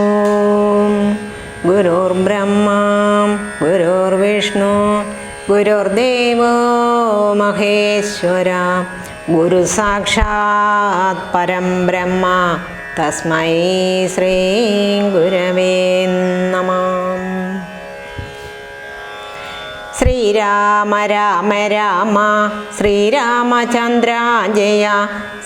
ഓം ഗുരുർബ്രഹ്മ ഗുരുർവിഷ്ണു ഗുരുർദേവോ മഹേശ്വര ഗുരു സാക്ഷാത് പരം ബ്രഹ്മ തസ്മൈ ശ്രീ ഗുരവേ നമ. ശ്രീരാമ രാമ രാമ ശ്രീരാമചന്ദ്ര ജയ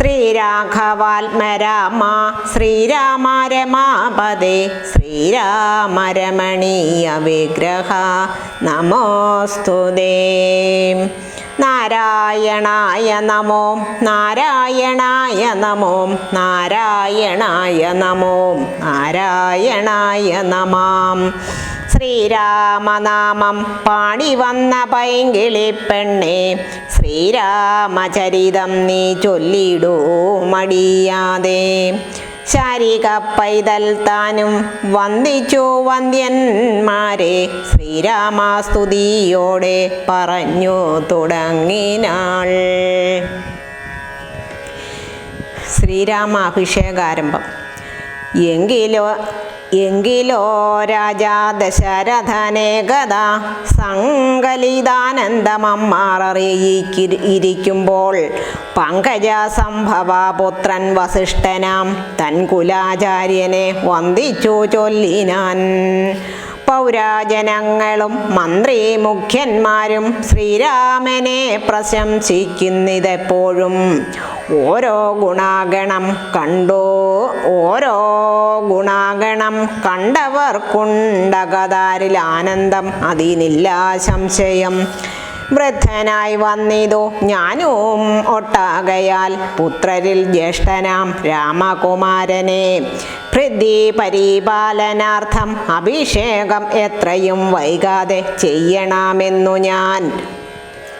ശ്രീരാഘവാത്മ രാമ ശ്രീരാമ രമാപദേ ശ്രീരാമ രമണീയ വിഗ്രഹ നമോസ്തുതേ നാരായണായ നമോ നാരായണായ നമോ നാരായണായ നമോ നാരായണായ നമാം. ശ്രീരാമനാമം പാണി വന്ന പൈങ്കിളി പെണ്ണെ ശ്രീരാമചരിതം നീ ചൊല്ലിടൂ മടിയാതെ. ശാരിക പൈതൽ താനും വന്ദിച്ചു വന്ദ്യന്മാരെ ശ്രീരാമസ്തുതിയോടെ പറഞ്ഞു തുടങ്ങിനാൾ. ശ്രീരാമാഭിഷേകാരംഭം. എങ്കിലോ എങ്കിലോ രാജാ ദശരഥനെ ഗത സങ്കലിതാനന്ദമമ്മാറിയിരിക്കുമ്പോൾ പങ്കജ സംഭവ പുത്രൻ വസിഷ്ഠനാം തൻ കുലാചാര്യനെ വന്ദിച്ചു ചൊല്ലിനാൻ. പൗരാജനങ്ങളും മന്ത്രി മുഖ്യന്മാരും ശ്രീരാമനെ പ്രശംസിക്കുന്നിതെപ്പോഴും. ഓരോ ഗുണാഗണം കണ്ടോ? ഓരോ ഗുണാഗണം കണ്ടവർക്കുണ്ടകതാരിൽ ആനന്ദം അതിനില്ല സംശയം വൃദ്ധനായി വന്നിതു ഞാനും ഒട്ടാകയാൽ പുത്രരിൽ ജ്യേഷ്ഠനാം രാമകുമാരനെ. പൃഥ്വി പരിപാലനാർത്ഥം അഭിഷേകം എത്രയും വൈകാതെ ചെയ്യണമെന്നു ഞാൻ.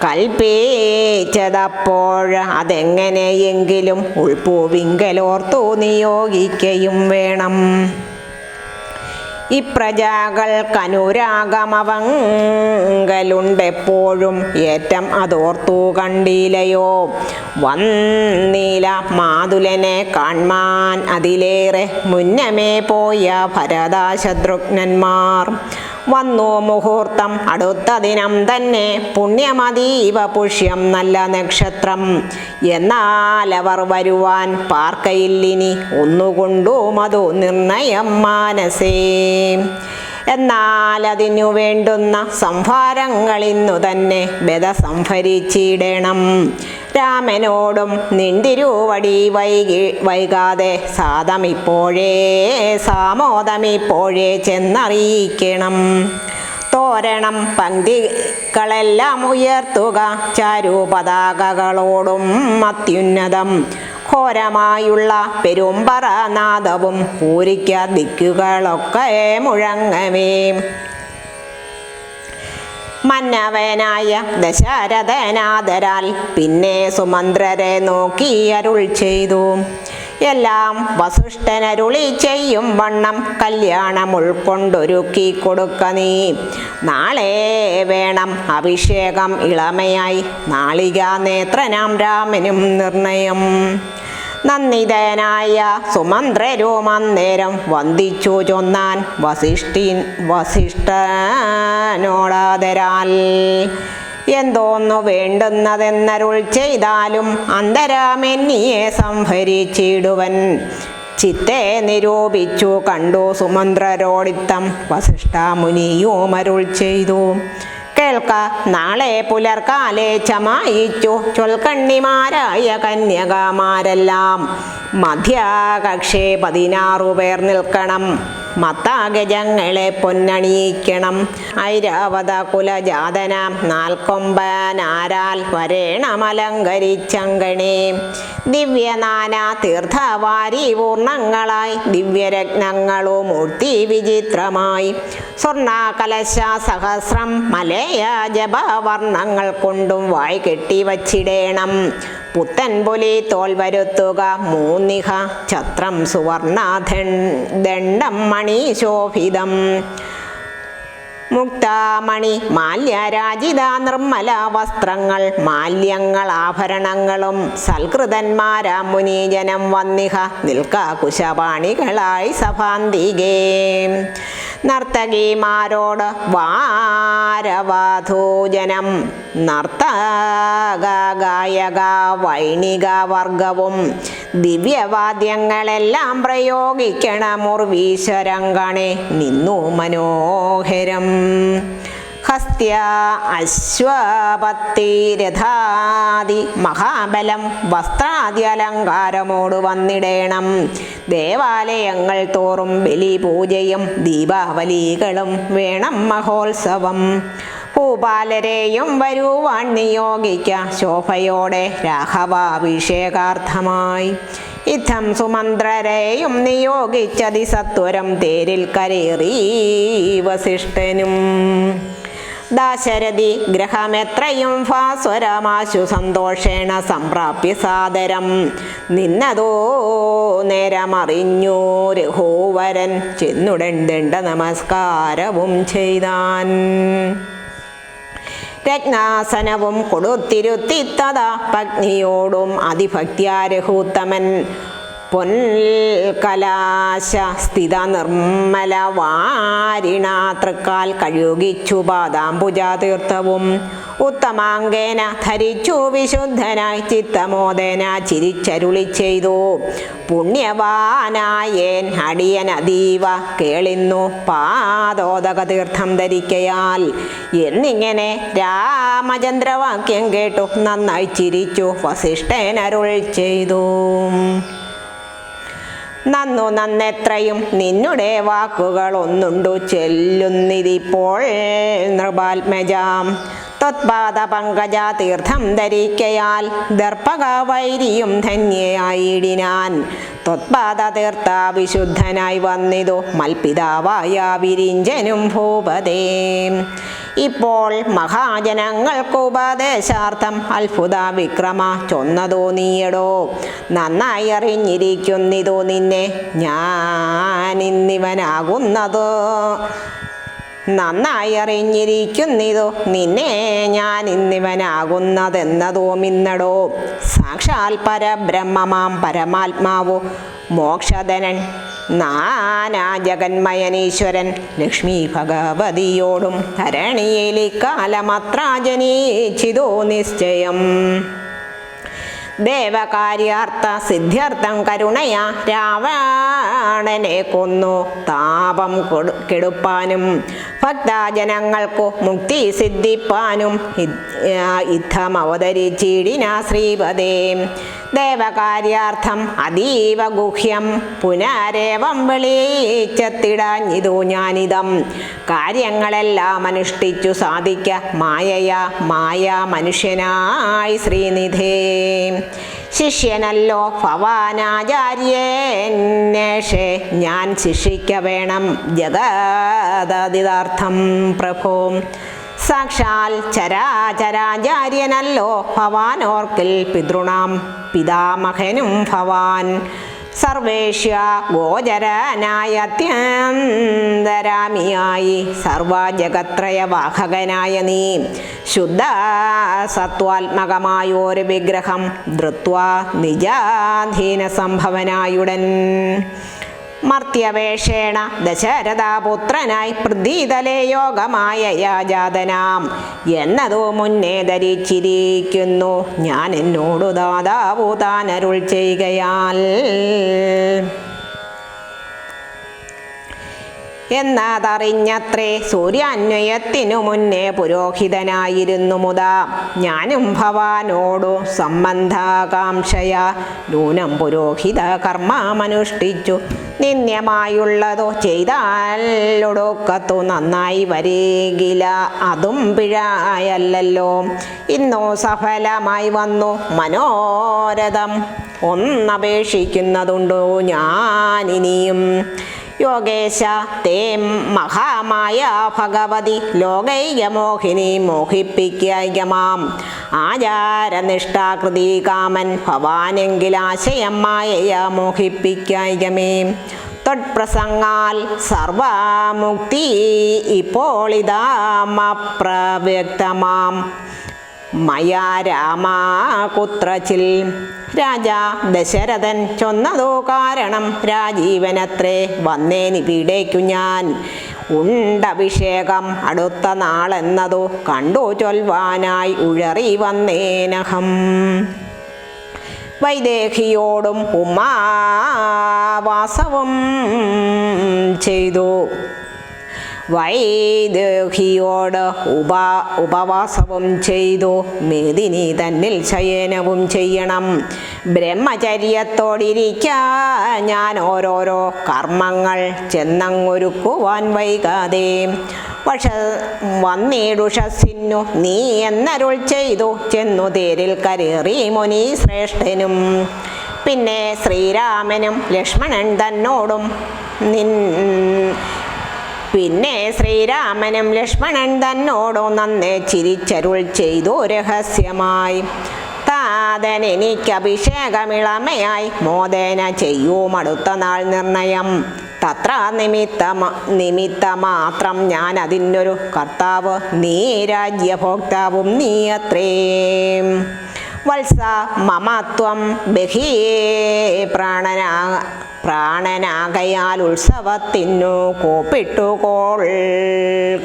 കൽപ്പിച്ചതപ്പോൾ അതെങ്ങനെയെങ്കിലും ഉൾപ്പൂവിങ്കലോർത്തു നിയോഗിക്കയും വേണം. ഇപ്രജാകൾക്കനുരാഗമവങ്കലുണ്ടെപ്പോഴും ഏറ്റം അതോർത്തു കണ്ടിലയോ വന്നീല മാതുലനെ കാൺമാൻ അതിലേറെ മുന്നമേ പോയ ഭരതാശത്രുഘ്നന്മാർ. വന്നു മുഹൂർത്തം. അടുത്ത ദിനം തന്നെ പുണ്യമതീവ പുഷ്യം നല്ല നക്ഷത്രം. എന്നാൽ അവർ വരുവാൻ പാർക്കയില്ലിനി ഒന്നുകൊണ്ടും അതു നിർണയം മാനസേ. എന്നാൽ അതിനു വേണ്ടുന്ന സംഭാരങ്ങൾ ഇന്നു തന്നെ ബദ സംഭരിച്ചിടണം രാമനോടും നിന്തിരുവടി വൈകി വൈകാതെ സാദമിപ്പോഴേ സാമോദമിപ്പോഴേ ചെന്നറിയിക്കണം. തോരണം പങ്ക്തികളെല്ലാം ഉയർത്തുക ചാരു പതാകകളോടും അത്യുന്നതം. ഘോരമായുള്ള പെരുമ്പറനാദവും പൂരിക്ക ദിക്കുകളൊക്കെ മുഴങ്ങവേ. മന്നവനായ ദശരഥനാദരാൽ പിന്നെ സുമന്ത്രരെ നോക്കി അരുൾ ചെയ്തു. എല്ലാം വസിഷ്ഠനരുളി ചെയ്യും വണ്ണം കല്യാണം ഉൾക്കൊണ്ടൊരുക്കി കൊടുക്ക നീ. നാളെ വേണം അഭിഷേകം ഇളമയായി. നാളിക നേത്രനാം രാമനും നിർണയം. നന്ദിതനായ സുമന്ത്രരോ മന്ദിരം വന്ദിച്ചു ചൊന്നാൻ വസിഷ്ഠിൻ വസിഷ്ഠനോടാതരാൽ. എന്തോന്നു വേണ്ടുന്നതെന്നരുൾ ചെയ്താലും അന്തരാമെന്നിയെ സംഭരിച്ചിടുവൻ. ചിത്തെ നിരൂപിച്ചു കണ്ടു സുമന്ത്രരോടിത്തം വസിഷ്ഠ മുനിയും അരുൾ ചെയ്തു. കേൾക്ക. നാളെ പുലർക്കാലെ ചമായിച്ചു. ചൊൽക്കണ്ണിമാരായ കന്യകമാരെല്ലാം മധ്യകക്ഷേ പതിനാറു പേർ നിൽക്കണം. മത്താഗജങ്ങളെ പൊന്നണിയിക്കണം. ഐരാവത കുലജാതന നാൽക്കൊമ്പനാരാൽ വരേണമലങ്കരിച്ചങ്കണേ. ദിവ്യനാനാ തീർത്ഥവാരി പൂർണങ്ങളായി ദിവ്യരത്നങ്ങളോ മൂർത്തി വിചിത്രമായി. സ്വർണകലശ സഹസ്രം മലയ ജപവർണങ്ങൾ കൊണ്ടും വായി കെട്ടി വച്ചിടേണം പുത്തൻ പുലി തോൽ വരുത്തുക. മൂന്നിഹ ഛത്രം സുവർണ ദണ്ഡം മണി ശോഭിതം. മുക്താമണി മാല്യരാജിത നിർമ്മല വസ്ത്രങ്ങൾ മാല്യങ്ങൾ ആഭരണങ്ങളും സൽകൃതന്മാരാ മുനീജനം വന്നിഹ നിൽക്ക കുശപാണികളായി സഭാന്തികേ. നർത്തകിമാരോട് വാരവാധൂജനം നർത്തക ഗായക വൈണിക വർഗവും ദിവ്യവാദ്യങ്ങളെല്ലാം പ്രയോഗിക്കണമുർവീശ്വരങ്കണേ നിന്നു മനോഹരം. ഹസ്ത്യ അശ്വപത്തി രഥാദി മഹാബലം വസ്ത്രാദി അലങ്കാരമോട് വന്നിടേണം. ദേവാലയങ്ങൾ തോറും ബലി പൂജയും ദീപാവലികളും വേണം മഹോത്സവം. ഭൂപാലരെയും വരുവാൻ നിയോഗിക്ക. ശോഭയോടെ രാഘവാഭിഷേകാർത്ഥമായി. ഇത്തം സുമന്ത്രരെയും നിയോഗിച്ചതി സത്വരം തേരിൽ കരേറി വസിഷ്ഠനും. ദാശരഥി ഗ്രഹമെത്രയും ഭാസ്വരമാശു സന്തോഷേണ സംപ്രാപ്യ സാദരം. നിന്നതോ നേരമറിഞ്ഞു ചെന്നുടൻ ദണ്ഡ നമസ്കാരവും ചെയ്താൻ. രത്നാസനവും കൊടുത്തിരുത്തിത്തത പത്നിയോടും അതിഭക്തിയാരഹൂത്തമൻ. പൊൻകലാശ സ്ഥിത നിർമ്മല വാരിണ തൃക്കാൽ കഴുകിച്ചു പാദാംബുജാതീർത്ഥവും. ഉത്തമാങ്കേന ധരിച്ചു വിശുദ്ധനായി ചിത്തമോദേന ചിരിച്ചരുളി ചെയ്തു. പുണ്യവാനായേൻ അടിയൻ അതീവ കേളിന്നു പാദോദക തീർത്ഥം ധരിക്കയാൽ. എന്നിങ്ങനെ രാമചന്ദ്രവാക്യം കേട്ടു നന്നായി ചിരിച്ചു വസിഷ്ഠനരുൾ ചെയ്തു. നന്നു നന്നെത്രയും നിന്നുടെ വാക്കുകൾ ഒന്നുണ്ടു ചെല്ലുന്നിതിപ്പോൾ നൃപാത്മജാം. തീർത്ഥം ധരിക്കയാൽ ദർപ്പക വൈരിയും ധന്യയായിടിനാൻ. ത്വത്പാദ തീർത്ഥ വിശുദ്ധനായി വന്നിതു മൽപിതാവായ വിരിഞ്ചനും ഭൂപതേ. ഇപ്പോൾ മഹാജനങ്ങൾക്ക് ഉപദേശാർത്ഥം അത്ഭുത വിക്രമ ചൊന്നതോ നീയടോ. നന്നായി അറിഞ്ഞിരിക്കുന്നിതോ നിന്നെ ഞാനിന്നിവനാകുന്നത്. നന്നായി അറിഞ്ഞിരിക്കുന്നിതോ. നിന്നെ ഞാൻ ഇന്നിവനാകുന്നതെന്നതോ മിന്നടോ. സാക്ഷാൽ പരബ്രഹ്മമാം പരമാത്മാവോ. മോക്ഷധനൻ നാനാ ജഗന്മയനീശ്വരൻ ലക്ഷ്മി ഭഗവതിയോടും ധരണിയിലി കാലമത്ര ജനീച്ചിതോ നിശ്ചയം. ദേവകാര്യാർത്ഥ സിദ്ധ്യർത്ഥം കരുണയ രാവണനെ കൊന്നു. താപം കൊടു കെടുപ്പാനും ഭക്തജനങ്ങൾക്കു മുക്തി സിദ്ധിപ്പാനും യുദ്ധം അവതരിച്ചിടിന ശ്രീപദേ. ദേവകാര്യാർത്ഥം അതീവ ഗുഹ്യം. പുനരേവം വിളിച്ചെത്തിടാഞ്ഞിതു ഞാനിതം. കാര്യങ്ങളെല്ലാം അനുഷ്ഠിച്ചു സാധിക്ക മായയ മായ മനുഷ്യനായി ശ്രീനിധേ. ശിഷ്യനല്ലോ ഭവാനാചാര്യേന്നേഷേ ഞാൻ ശിക്ഷിക്ക വേണം ജഗദാർത്ഥം പ്രഭോ. സാക്ഷാൽ ചരാചരാചാര്യനല്ലോ ഭവാൻ ഓർക്കിൽ പിതൃണാം പിതാമഹനും ഭവാൻ. സർവേഷ്യ ഗോചരനായ അത്യന്തരാമിയായി സർവജഗത്രയവാഹകനായ നീ. ശുദ്ധ സത്വാത്മകമായൊരു വിഗ്രഹം ധൃത്വ നിജാധീന സംഭവനായുടൻ മർത്യവേഷേണ ദശരഥാപുത്രനായി പൃഥ്വീതലേ യോഗമായ രാജാതനാം എന്നതോ മുന്നേ ധരിച്ചിരിക്കുന്നു. ഞാൻ എന്നോടു ദാതാവു താനരുൾ ചെയ്യുകയാൽ. എന്നതറിഞ്ഞത്രേ സൂര്യാന്വയത്തിനു മുന്നേ പുരോഹിതനായിരുന്നു മുതാ. ഞാനും ഭവാനോടു സംബന്ധാകാംക്ഷയ. നൂനം പുരോഹിത കർമ്മമനുഷ്ഠിച്ചു. നിന്ദ്യമായുള്ളതോ ചെയ്താലൊടുക്കത്തു നന്നായി വരികില. അതും പിഴായല്ലോ ഇന്നോ സഫലമായി വന്നു. മനോരഥം ഒന്നപേക്ഷിക്കുന്നതുണ്ടോ ഞാനിനിയും? യോഗേശ തേ മഹാമായ ഭഗവതി ലോകൈകമോഹിനി മോഹിപ്പിക്കൈകമാം ആചാരനിഷ്ഠാകൃതി കാമൻ ഭവാനെങ്കിലാശയം മായയ മോഹിപ്പിക്കൈകമേ തൊട്പ്രസംഗാൽ സർവമുക്തി ഇപ്പോളിതാമപ്രവ്യക്തമാം മയാ രാമാകുത്രച്ചിൽ രാജാ ദശരഥൻ ചൊന്നതോ കാരണം രാജീവനത്രേ വന്നേനി പീഡയ്ക്കു ഞാൻ. ഉണ്ടഭിഷേകം അടുത്ത നാളെന്നതോ കണ്ടു ചൊൽവാനായി ഉഴറി വന്നേനഹം. വൈദേഹിയോടും ഉമാവാസവും ചെയ്തു. വൈദേഹിയോട് ഉപ ഉപവാസവും ചെയ്തു. മേദിനി തന്നിൽ ശയനവും ചെയ്യണം. ബ്രഹ്മചര്യത്തോടിരിക്കാൻ ഞാൻ ഓരോരോ കർമ്മങ്ങൾ ചെന്നങ്ങൊരുക്കുവാൻ വൈകാതെ. വഷ വന്നിടുഷസിന്നു നീ എന്നരുൾ ചെയ്തു. ചെന്നു തേരിൽ കരേറി മുനി ശ്രേഷ്ഠനും പിന്നെ ശ്രീരാമനും ലക്ഷ്മണൻ തന്നോടും നിൻ പിന്നെ ശ്രീരാമനും ലക്ഷ്മണൻ തന്നോടോ നന്നേ ചിരിച്ചരുൾ ചെയ്തു രഹസ്യമായി. താതൻ എനിക്ക് അഭിഷേകമിളമയായി മോദേന ചെയ്യൂ മടുത്ത നാൾ നിർണയം. തത്ര നിമിത്ത നിമിത്ത മാത്രം ഞാൻ അതിനൊരു കർത്താവ് നീ രാജ്യഭോക്താവും നീ അത്രേ. വത്സ മമത്വം ബഹിയേ പ്രാണനാ പ്രാണനാകയാൽ ഉത്സവത്തിന്നു കൂപ്പിട്ടുകോൾ കോൾ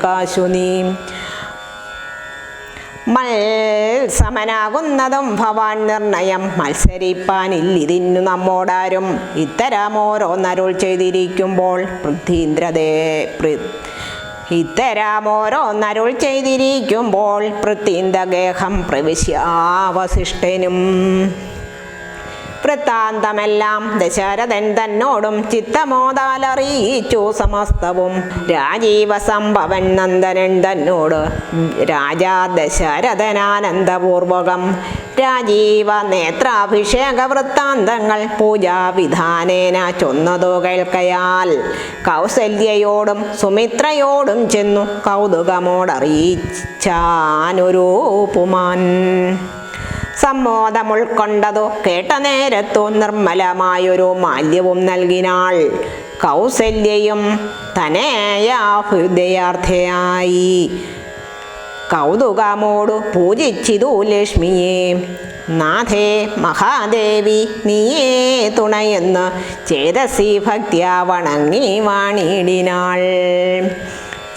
കാശുനീം. മത്സമനാകുന്നതും ഭവാൻ നിർണയം മത്സരിപ്പാനില്ലിതിന്നു നമ്മോടാരും ഇത്തരമോരോന്നരുൾ ചെയ്തിരിക്കുമ്പോൾ പൃഥ്വീന്ദ്രദേ ഇത്തരമോരോന്നരുൾ ചെയ്തിരിക്കുമ്പോൾ പൃഥ്വീന്ദ്രഗേഹം പ്രവിശ്യാവശിഷ്ടനും വൃത്താന്തമെല്ലാം ദശരഥൻ തന്നോടും ചിത്തമോതാലറിയിച്ചു സമസ്തവും. രാജീവ സംഭവൻ നന്ദനൻ തന്നോട് രാജാ ദശരഥനാനന്ദപൂർവകം. രാജീവ നേത്രാഭിഷേക വൃത്താന്തങ്ങൾ പൂജാവിധാനേന ചൊന്നതു കേൾക്കയാൽ. കൗസല്യയോടും സുമിത്രയോടും ചെന്നു കൗതുകമോടറിയിച്ചാനൊരു പുമാൻ സമ്മോദം ഉൾക്കൊണ്ടതോ കേട്ട നേരത്തു നിർമ്മലമായൊരു മാല്യവും നൽകിനാൾ. കൗസല്യയും തനേയാ ഹൃദയാർത്ഥയായി. കൗതുകമോടു പൂജിച്ചിതു ലക്ഷ്മിയെ നാഥേ മഹാദേവി നീയേ തുണയെന്ന് ചേതസി ഭക്തിയ വണങ്ങി വാണിടിനാൾ.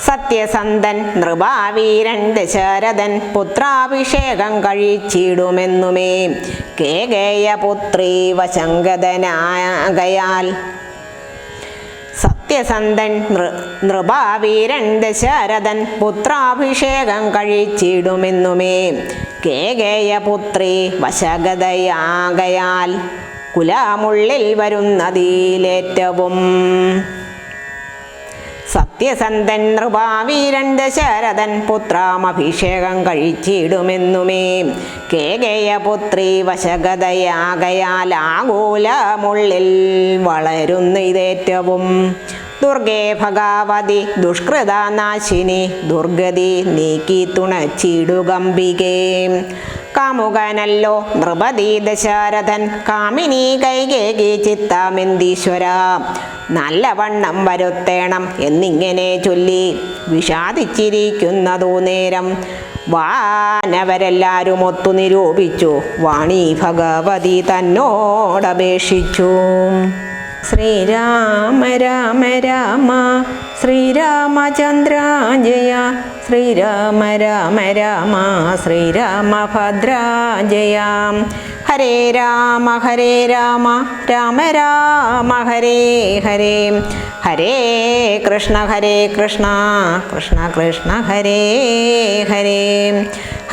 സത്യസന്ധൻ നൃപാവീരൻ ദശരഥൻ പുത്രാഭിഷേകം കഴിച്ചിടുമെന്നുമേ. കേകേയ പുത്രീ വശങ്കതനാകയാൽ സത്യസന്ധൻ നൃപാവീരൻ ദശരഥൻ പുത്രാഭിഷേകം കഴിച്ചിടുമെന്നുമേ. കേകേയ പുത്രി വശഗതയാകയാൽ. കുലാമുള്ളിൽ വരുന്നതിലേറ്റവും സത്യസന്ധൻ നൃപാവീരൻ ശരതൻ പുത്രാമഭിഷേകം കഴിച്ചിടുമെന്നുമേ. കേകയ പുത്രി വശഗതയാകയാൽ ആകൂലമുള്ളിൽ വളരുന്ന ഇതേറ്റവും. ദുർഗേ ഭഗാവതി ദുഷ്കൃതാനാശിനി ദുർഗതി നീക്കി തുണച്ചിടുകമ്പികേ. കാമുകനല്ലോ. നൃപതി ദശാരഥൻ കാമിനി കൈകേകി ചിത്താമെന്തീശ്വര. നല്ലവണ്ണം വരുത്തേണം എന്നിങ്ങനെ ചൊല്ലി വിഷാദിച്ചിരിക്കുന്നതോ നേരം വാനവരെല്ലാരും ഒത്തു നിരൂപിച്ചു. വാണി ഭഗവതി തന്നോടപേക്ഷിച്ചു. ശ്രീരാമ രാമ രാമ ശ്രീരാമചന്ദ്ര ജയ ശ്രീരാമ രാമ രാമ ശ്രീരാമഭദ്ര ഹരേ രാമ ഹരേ രാമ. രാമ രാമ ഹരേ ഹരേ. ഹരേ കൃഷ്ണ ഹരേ കൃഷ്ണ. കൃഷ്ണ കൃഷ്ണ ഹരേ ഹരേ.